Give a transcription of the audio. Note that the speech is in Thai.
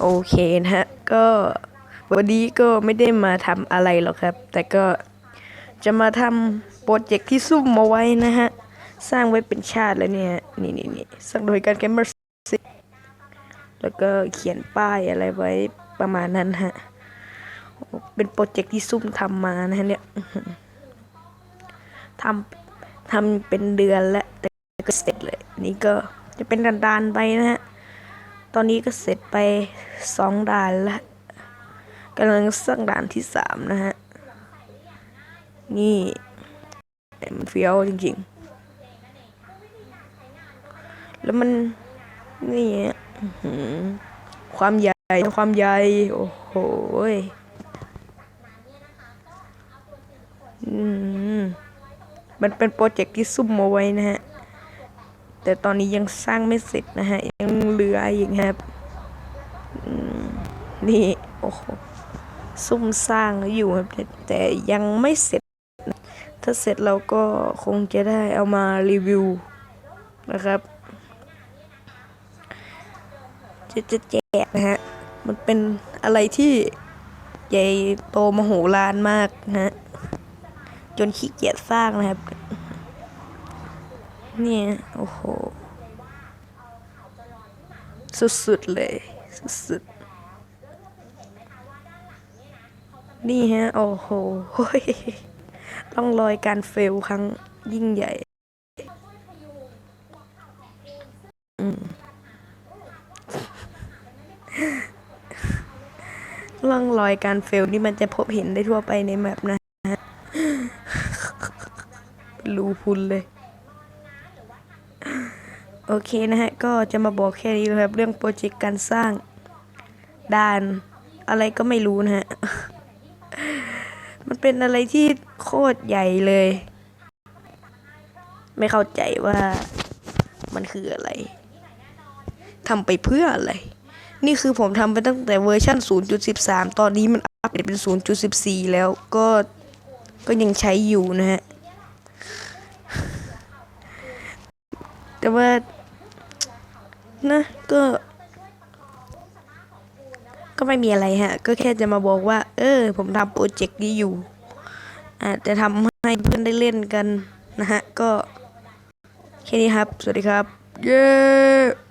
โอเคนะฮะ ก็วันนี้ก็ไม่ได้มาทำอะไรหรอกครับ แต่ก็จะมาทำโปรเจกต์ที่ซุ่มมาไว้นะฮะ สร้างไว้เป็นชาติแล้วเนี่ย นี่นี่นี่สร้างโดยการเกมเมอร์แล้วก็เขียนป้ายอะไรไว้ประมาณนั้นฮะ เป็นโปรเจกต์ที่ซุ่มทำมานะฮะเนี่ยทำทำเป็นเดือนแล้วแต่ก็เสร็จเลย นี่ก็จะเป็นดานๆไปนะฮะ ตอนนี้ก็เสร็จไปสองด่านแล้วกำลังสร้างด่านที่สามนะฮะ นี่มันเฟี้ยวจริงๆ แล้วมันนี่ความใหญ่ ความใหญ่ โอ้โหอืมมันเป็นโปรเจกต์ที่ซุ่มมาไว้นะฮะ แต่ตอนนี้ยังสร้างไม่เสร็จนะฮะ ยังเหลืออีกครับนี่โอ้โหซุ่มสร้างอยู่ครับแต่แต่ยังไม่เสร็จ ถ้าเสร็จเราก็คงจะได้เอามารีวิวนะครับจะจะแจกนะฮะ มันเป็นอะไรที่ใหญ่โตมโหฬารมากนะฮะ จนขี้เกียจสร้างนะครับ เนี่ย โอ้โห สุดๆเลย สุดๆ นี่ฮะ โอ้โห ต้องรอยการเฟลครั้งยิ่งใหญ่ร่องรอยการเฟลนี่มันจะพบเห็นได้ทั่วไปในแมปนะฮะรูพุนเลย โอเคนะฮะ ก็จะมาบอกแค่นี้นะครับ เรื่องโปรเจกต์การสร้างด่านอะไรก็ไม่รู้นะฮะ มันเป็นอะไรที่โคตรใหญ่เลย ไม่เข้าใจว่ามันคืออะไรทำไปเพื่ออะไร นี่คือผมทำไปตั้งแต่เวอร์ชัน0.13 ตอนนี้มันอัปเดตเป็น 0.14 แล้วก็ก็ยังใช้อยู่นะฮะ แต่ว่า นะก็ก็ไม่มีอะไรฮะ ก็แค่จะมาบอกว่า เออ ผมทำโปรเจกต์นี้อยู่ อาจจะทำให้เพื่อนได้เล่นกันนะฮะ ก็แค่นี้ครับ สวัสดีครับ เย้